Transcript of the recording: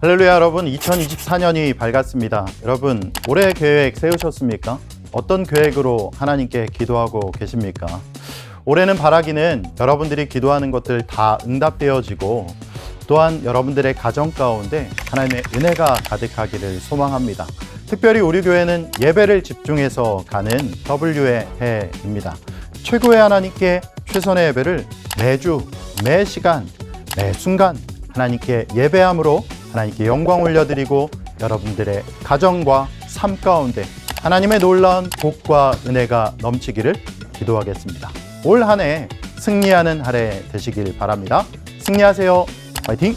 할렐루야 여러분 2024년이 밝았습니다. 여러분 올해 계획 세우셨습니까? 어떤 계획으로 하나님께 기도하고 계십니까? 올해는 바라기는 여러분들이 기도하는 것들 다 응답되어지고 또한 여러분들의 가정 가운데 하나님의 은혜가 가득하기를 소망합니다. 특별히 우리 교회는 예배를 집중해서 가는 W의 해입니다. 최고의 하나님께 최선의 예배를 매주, 매 시간, 매 순간 하나님께 예배함으로 하나님께 영광 올려드리고 여러분들의 가정과 삶 가운데 하나님의 놀라운 복과 은혜가 넘치기를 기도하겠습니다. 올 한 해 승리하는 한해 되시길 바랍니다. 승리하세요. 파이팅!